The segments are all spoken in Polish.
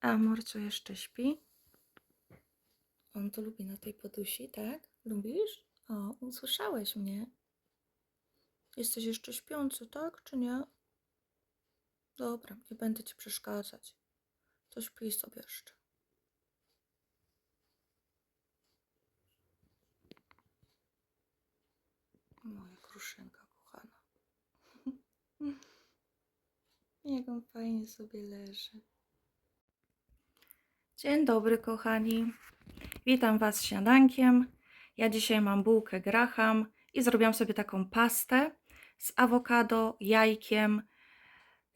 A Morcio jeszcze śpi? On to lubi na tej podusi, tak? Lubisz? O, usłyszałeś mnie. Jesteś jeszcze śpiący, tak? Czy nie? Dobra, nie będę ci przeszkadzać. To śpij sobie jeszcze. Moja kruszynka kochana. Jak on fajnie sobie leży. Dzień dobry, kochani. Witam Was z śniadankiem. Ja dzisiaj mam bułkę graham i zrobiłam sobie taką pastę z awokado, jajkiem,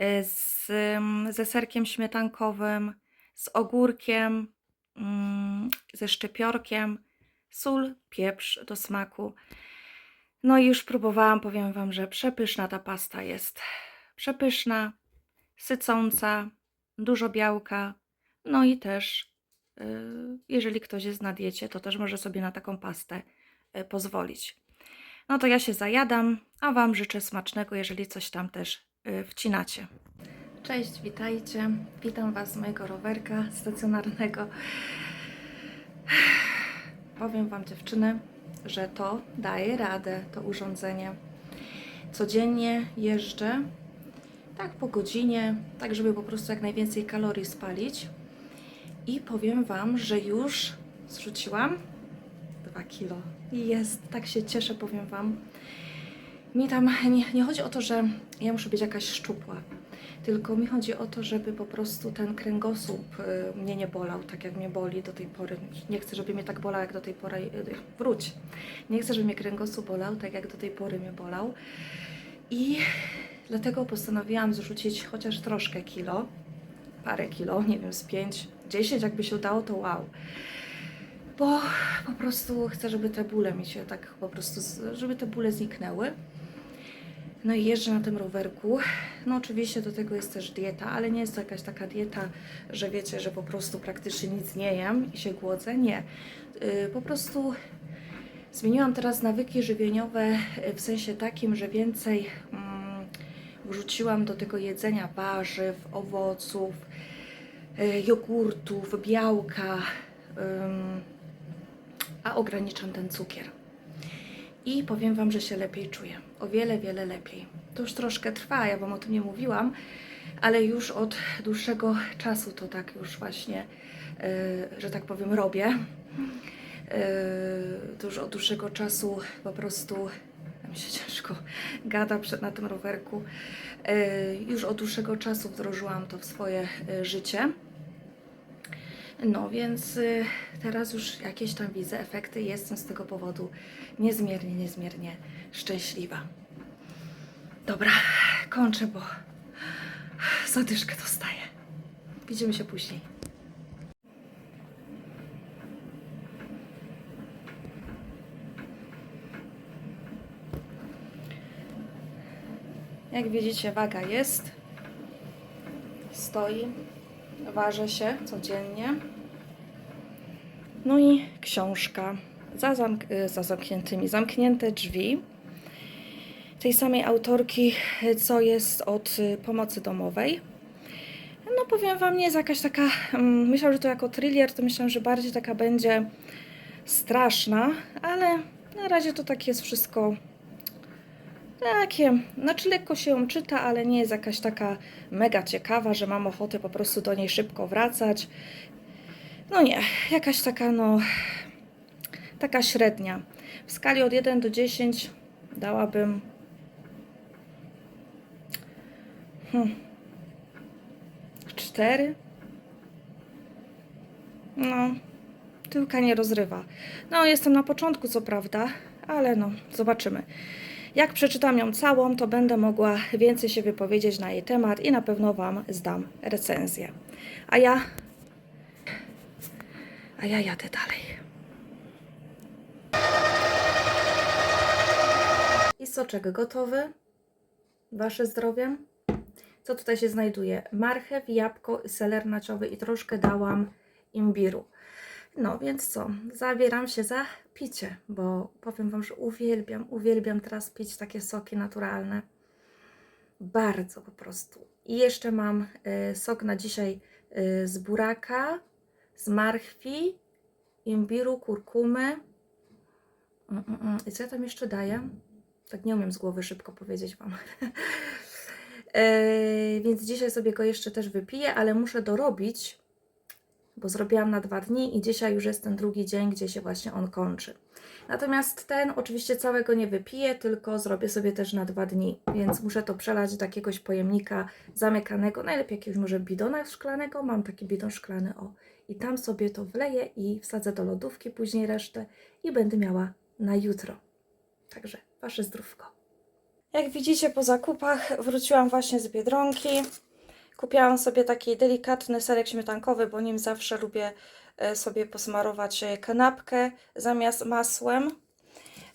y, z, ym, ze serkiem śmietankowym, z ogórkiem, mm, ze szczypiorkiem, sól, pieprz do smaku. No i już próbowałam, powiem Wam, że przepyszna ta pasta jest. Przepyszna, sycąca, dużo białka, no i też, y, jeżeli ktoś jest na diecie, to też może sobie na taką pastę y, pozwolić. No to ja się zajadam, a Wam życzę smacznego, jeżeli coś tam też y, wcinacie. Cześć, witajcie. Witam Was z mojego rowerka stacjonarnego. Powiem Wam, dziewczyny, że to daje radę, to urządzenie. Codziennie jeżdżę, tak po godzinie, tak żeby po prostu jak najwięcej kalorii spalić. I powiem Wam, że już zrzuciłam 2 kilo. Jest, tak się cieszę, powiem Wam. Mi tam nie, nie chodzi o to, że ja muszę być jakaś szczupła, tylko mi chodzi o to, żeby po prostu ten kręgosłup y, mnie nie bolał, tak jak mnie boli do tej pory. Nie chcę, żeby mnie tak bolał, jak do tej pory. y, Wróć. Nie chcę, żeby mnie kręgosłup bolał, tak jak do tej pory mnie bolał. I dlatego postanowiłam zrzucić chociaż troszkę kilo, parę kilo, nie wiem, z 5, 10, jakby się udało, to wow. Bo po prostu chcę, żeby te bóle mi się tak po prostu, żeby te bóle zniknęły. No i jeżdżę na tym rowerku. No oczywiście do tego jest też dieta, ale nie jest to jakaś taka dieta, że wiecie, że po prostu praktycznie nic nie jem i się głodzę. Nie. Yy, po prostu zmieniłam teraz nawyki żywieniowe yy, w sensie takim, że więcej mm, wrzuciłam do tego jedzenia warzyw, owoców, jogurtów, białka, a ograniczam ten cukier. I powiem Wam, że się lepiej czuję. O wiele, wiele lepiej. To już troszkę trwa, ja Wam o tym nie mówiłam, ale już od dłuższego czasu to tak już właśnie, yy, że tak powiem, robię. Yy, to już od dłuższego czasu po prostu mi się ciężko gada przed, na tym rowerku. Już od dłuższego czasu wdrożyłam to w swoje życie. No więc y, teraz już jakieś tam widzę efekty jestem z tego powodu niezmiernie, niezmiernie szczęśliwa. Dobra, kończę, bo zadyszkę dostaję. Widzimy się później. Jak widzicie, waga jest. Stoi. Ważę się codziennie. No i książka za, zamk- y, za zamkniętymi, zamknięte drzwi. Tej samej autorki, co jest od y, pomocy domowej. No powiem Wam, nie jest jakaś taka, mm, myślałam, że to jako thriller, to myślałam, że bardziej taka będzie straszna, ale na razie to tak jest wszystko takie, znaczy lekko się czyta, ale nie jest jakaś taka mega ciekawa, że mam ochotę po prostu do niej szybko wracać. No nie, jakaś taka no, taka średnia. W skali od 1 do 10 dałabym hmm, 4. No, tyłka nie rozrywa. No, jestem na początku, co prawda, ale no, zobaczymy. Jak przeczytam ją całą, to będę mogła więcej się wypowiedzieć na jej temat i na pewno Wam zdam recenzję. A ja. A ja jadę dalej. I soczek gotowy. Wasze zdrowie. Co tutaj się znajduje? Marchew, jabłko, seler naciowy i troszkę dałam imbiru. No więc co, zabieram się za picie, bo powiem Wam, że uwielbiam, uwielbiam teraz pić takie soki naturalne. Bardzo po prostu. I jeszcze mam y, sok na dzisiaj y, z buraka, z marchwi, imbiru, kurkumy. Mm, mm, mm. I co ja tam jeszcze daję? Tak nie umiem z głowy szybko powiedzieć Wam. Yy, więc dzisiaj sobie go jeszcze też wypiję, ale muszę dorobić, bo zrobiłam na dwa dni i dzisiaj już jest ten drugi dzień, gdzie się właśnie on kończy. Natomiast ten oczywiście całego nie wypiję, tylko zrobię sobie też na dwa dni, więc muszę to przelać do jakiegoś pojemnika zamykanego, najlepiej jakiegoś może bidona szklanego, mam taki bidon szklany, o, i tam sobie to wleję i wsadzę do lodówki później resztę i będę miała na jutro. Także Wasze zdrówko. Jak widzicie po zakupach wróciłam właśnie z Biedronki. Kupiłam sobie taki delikatny serek śmietankowy, bo nim zawsze lubię e, sobie posmarować e, kanapkę zamiast masłem.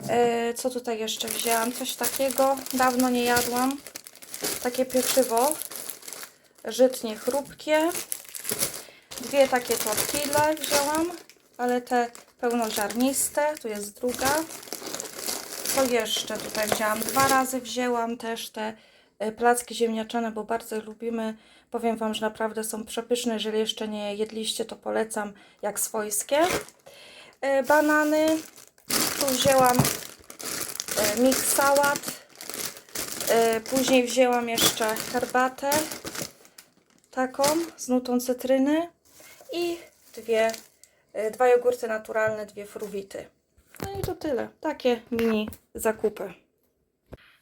E, Co tutaj jeszcze wzięłam? Coś takiego. Dawno nie jadłam. Takie pieczywo. Żytnie chrupkie. Dwie takie tortille wzięłam, ale te pełnoziarniste. Tu jest druga. Co jeszcze tutaj wzięłam? Dwa razy wzięłam też te placki ziemniaczane, bo bardzo lubimy. Powiem Wam, że naprawdę są przepyszne. Jeżeli jeszcze nie jedliście, to polecam jak swojskie. E, Banany. Tu wzięłam e, mix sałat. E, Później wzięłam jeszcze herbatę taką z nutą cytryny i dwie, e, dwa jogurty naturalne, dwie fruwity. No i to tyle. Takie mini zakupy.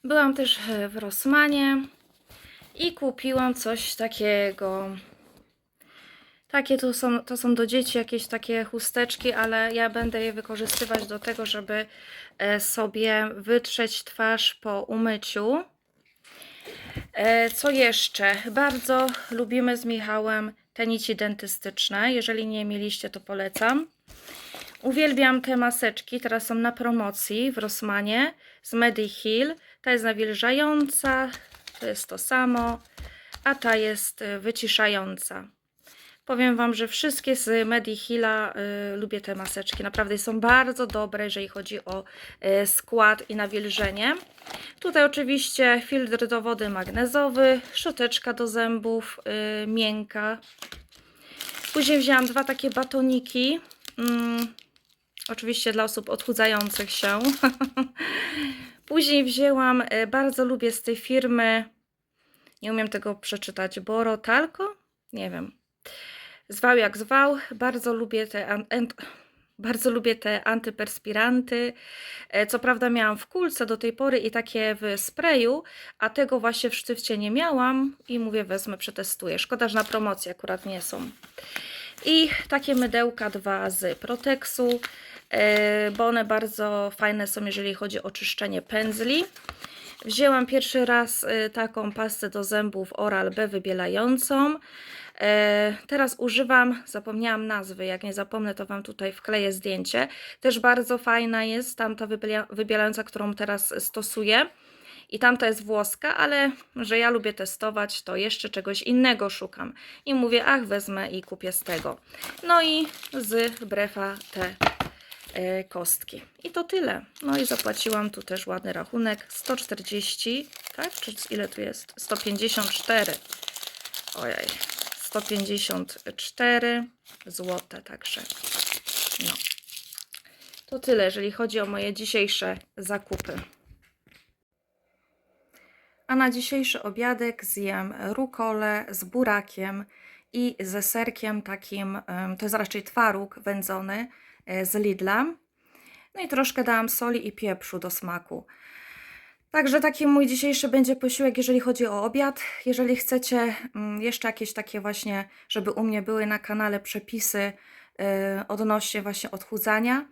Byłam też e, w Rossmanie i kupiłam coś takiego. Takie to są, to są do dzieci jakieś takie chusteczki, ale ja będę je wykorzystywać do tego, żeby e, sobie wytrzeć twarz po umyciu. E, Co jeszcze? Bardzo lubimy z Michałem te nici dentystyczne. Jeżeli nie mieliście, to polecam. Uwielbiam te maseczki, teraz są na promocji w Rossmanie z Mediheal. Ta jest nawilżająca, to jest to samo, a ta jest y, wyciszająca. Powiem Wam, że wszystkie z Mediheala y, lubię te maseczki. Naprawdę są bardzo dobre, jeżeli chodzi o y, skład i nawilżenie. Tutaj oczywiście filtr do wody magnezowy, szczoteczka do zębów, y, miękka. Później wzięłam dwa takie batoniki. Mm, Oczywiście dla osób odchudzających się. Później wzięłam, e, bardzo lubię z tej firmy, nie umiem tego przeczytać, Boro Talco? Nie wiem. Zwał jak zwał. Bardzo lubię te, an- bardzo lubię te antyperspiranty. E, Co prawda miałam w kulce do tej pory i takie w sprayu, a tego właśnie w sztywcie nie miałam i mówię wezmę, przetestuję. Szkoda, że na promocji akurat nie są. I takie mydełka dwa z Protexu, bo one bardzo fajne są, jeżeli chodzi o czyszczenie pędzli. Wzięłam pierwszy raz e, taką pastę do zębów Oral-B wybielającą. E, Teraz używam, zapomniałam nazwy, jak nie zapomnę, to Wam tutaj wkleję zdjęcie. Też bardzo fajna jest tamta wybiela- wybielająca, którą teraz stosuję. I tamta jest włoska, ale że ja lubię testować, to jeszcze czegoś innego szukam. I mówię, ach, wezmę i kupię z tego. No i z brefa te e, kostki. I to tyle. No i zapłaciłam tu też ładny rachunek. 140, tak? Czy ile tu jest? 154. Ojej. 154 złote, także no. To tyle, jeżeli chodzi o moje dzisiejsze zakupy. A na dzisiejszy obiadek zjem rukolę z burakiem i ze serkiem takim, to jest raczej twaróg wędzony e, z Lidla. No i troszkę dałam soli i pieprzu do smaku. Także taki mój dzisiejszy będzie posiłek, jeżeli chodzi o obiad. Jeżeli chcecie mm, jeszcze jakieś takie właśnie, żeby u mnie były na kanale przepisy e, odnośnie właśnie odchudzania,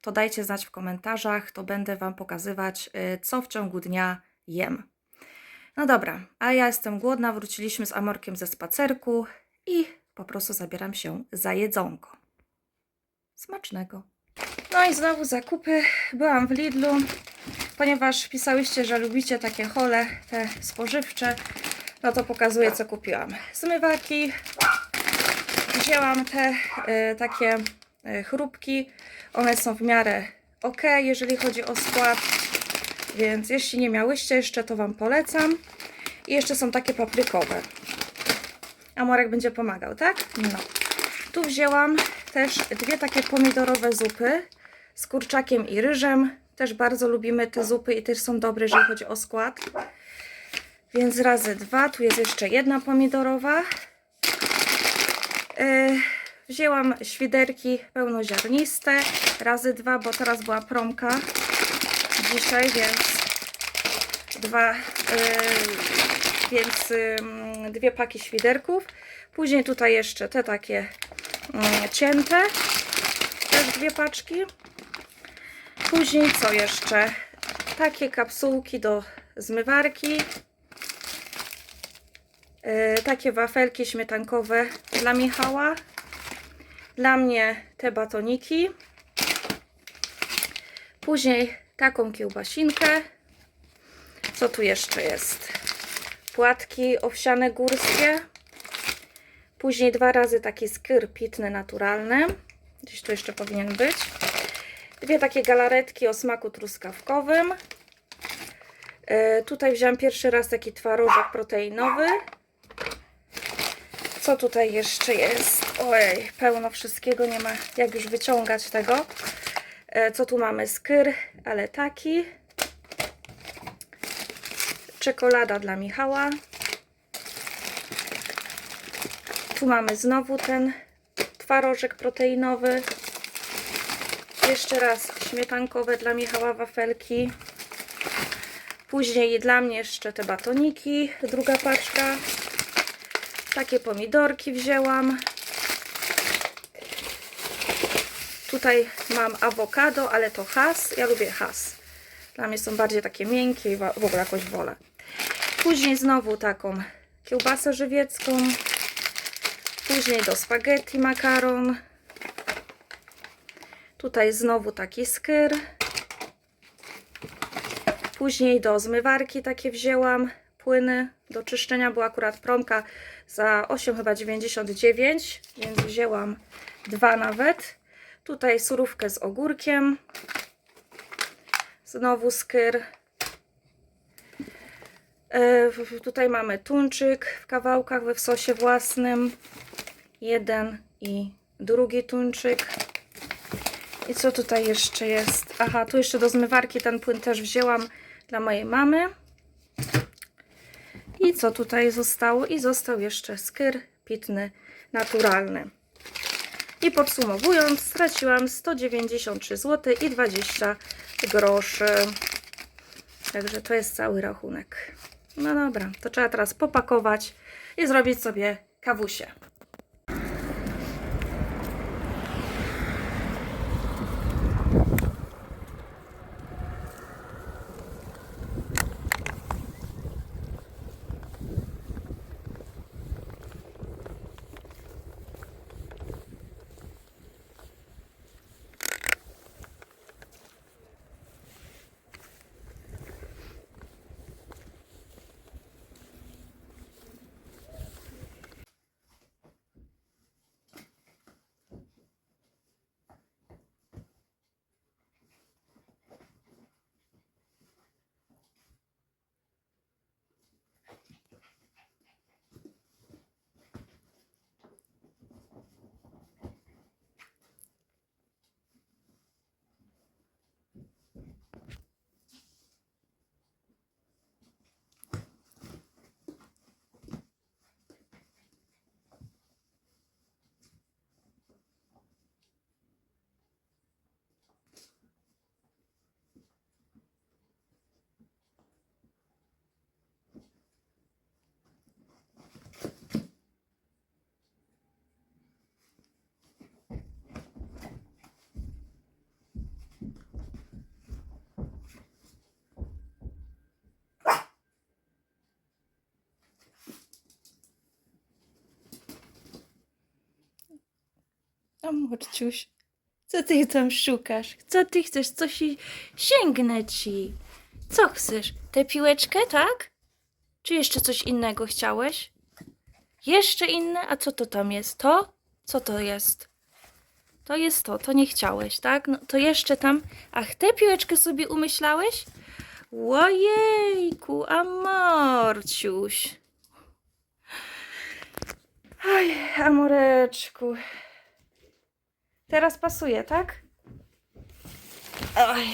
to dajcie znać w komentarzach, to będę Wam pokazywać, e, co w ciągu dnia jem. No dobra, a ja jestem głodna, wróciliśmy z Amorkiem ze spacerku i po prostu zabieram się za jedzonko. Smacznego. No i znowu zakupy. Byłam w Lidlu, ponieważ pisałyście, że lubicie takie hole, te spożywcze, no to pokazuję, co kupiłam. Zmywaki. Wzięłam te y, takie y, chrupki. One są w miarę ok, jeżeli chodzi o skład. Więc jeśli nie miałyście jeszcze, to Wam polecam. I jeszcze są takie paprykowe. Amorek będzie pomagał, tak? No. Tu wzięłam też dwie takie pomidorowe zupy z kurczakiem i ryżem. Też bardzo lubimy te zupy i też są dobre, jeżeli chodzi o skład. Więc razy dwa. Tu jest jeszcze jedna pomidorowa. Yy, wzięłam świderki pełnoziarniste. Razy dwa, bo teraz była promka dzisiaj, więc dwa, yy, więc ym, dwie paki świderków. Później tutaj jeszcze te takie cięte, też dwie paczki. Później co jeszcze? Takie kapsułki do zmywarki. Yy, takie wafelki śmietankowe dla Michała. Dla mnie te batoniki. Później taką kiełbasinkę. Co tu jeszcze jest? Płatki owsiane górskie. Później dwa razy taki skyr pitny naturalny. Gdzieś tu jeszcze powinien być. Dwie takie galaretki o smaku truskawkowym. E, tutaj wziąłem pierwszy raz taki twarożek proteinowy. Co tutaj jeszcze jest? Ojej, pełno wszystkiego, nie ma jak już wyciągać tego. E, co tu mamy? Skyr, ale taki. Czekolada dla Michała. Tu mamy znowu ten twarożek proteinowy. Jeszcze raz śmietankowe dla Michała wafelki. Później dla mnie jeszcze te batoniki, druga paczka. Takie pomidorki wzięłam. Tutaj mam awokado, ale to has. Ja lubię has. Dla mnie są bardziej takie miękkie i w ogóle jakoś wolę. Później znowu taką kiełbasę żywiecką. Później do spaghetti makaron. Tutaj znowu taki skyr. Później do zmywarki takie wzięłam płyny do czyszczenia. Była akurat promka za 8 chyba 99, więc wzięłam dwa nawet. Tutaj surówkę z ogórkiem. Znowu skyr. E, Tutaj mamy tuńczyk w kawałkach we w sosie własnym. Jeden i drugi tuńczyk. I co tutaj jeszcze jest? Aha, tu jeszcze do zmywarki ten płyn też wzięłam dla mojej mamy. I co tutaj zostało? I został jeszcze skyr pitny, naturalny. I podsumowując, straciłam 193 zł i 20 groszy. Także to jest cały rachunek. No dobra, to trzeba teraz popakować i zrobić sobie kawusie. A Morciuś, co ty tam szukasz? Co ty chcesz? Co się sięgnę ci? Co chcesz? Tę piłeczkę, tak? Czy jeszcze coś innego chciałeś? Jeszcze inne? A co to tam jest? To? Co to jest? To jest to, to nie chciałeś, tak? No to jeszcze tam. Ach, tę piłeczkę sobie umyślałeś? Ojejku, a Morciuś. Oj, amoreczku. Teraz pasuje, tak? Oj.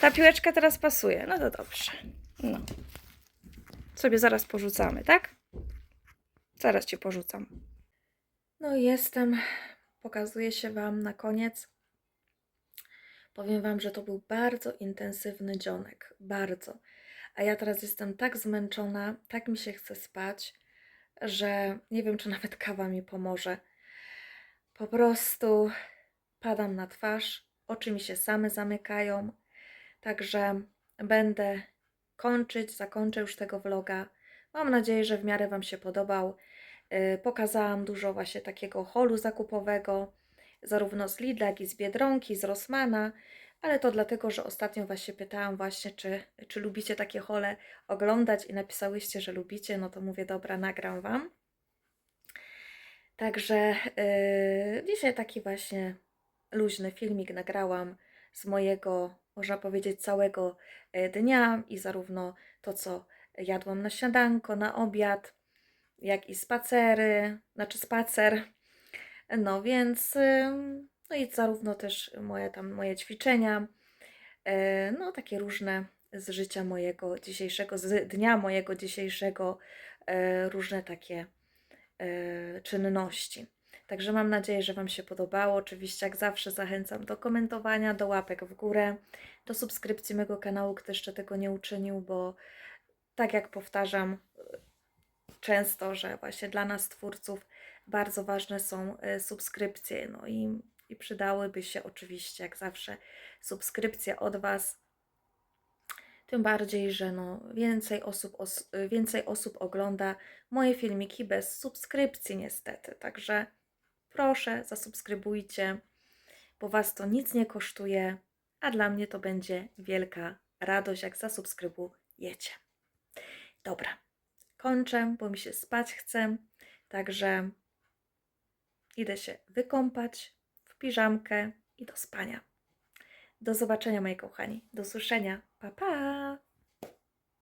Ta piłeczka teraz pasuje. No to dobrze. No. Sobie zaraz porzucamy, tak? Zaraz cię porzucam. No jestem. Pokazuję się Wam na koniec. Powiem Wam, że to był bardzo intensywny dzionek. Bardzo. A ja teraz jestem tak zmęczona, tak mi się chce spać, że nie wiem, czy nawet kawa mi pomoże. Po prostu padam na twarz, oczy mi się same zamykają. Także będę kończyć, zakończę już tego vloga. Mam nadzieję, że w miarę Wam się podobał. Yy, Pokazałam dużo właśnie takiego holu zakupowego, zarówno z Lidla, jak i z Biedronki, z Rossmana, ale to dlatego, że ostatnio Was się pytałam właśnie, czy, czy lubicie takie hole oglądać i napisałyście, że lubicie, no to mówię, dobra, nagram Wam. Także yy, dzisiaj taki właśnie luźny filmik nagrałam z mojego, można powiedzieć, całego e, dnia i zarówno to, co jadłam na śniadanko, na obiad, jak i spacery, znaczy spacer. No więc, no i zarówno też moje tam, moje ćwiczenia, e, no takie różne z życia mojego dzisiejszego, z dnia mojego dzisiejszego, e, różne takie czynności. Także mam nadzieję, że Wam się podobało. Oczywiście, jak zawsze, zachęcam do komentowania, do łapek w górę, do subskrypcji mego kanału, kto jeszcze tego nie uczynił, bo tak jak powtarzam często, że właśnie dla nas, twórców, bardzo ważne są e, subskrypcje. No i, i przydałyby się oczywiście, jak zawsze, subskrypcje od Was. Tym bardziej, że no więcej, osób, os, więcej osób ogląda moje filmiki bez subskrypcji, niestety. Także proszę, zasubskrybujcie, bo Was to nic nie kosztuje, a dla mnie to będzie wielka radość, jak zasubskrybujecie. Dobra, kończę, bo mi się spać chce, także idę się wykąpać w piżamkę i do spania. Do zobaczenia, moi kochani. Do usłyszenia. Pa, pa!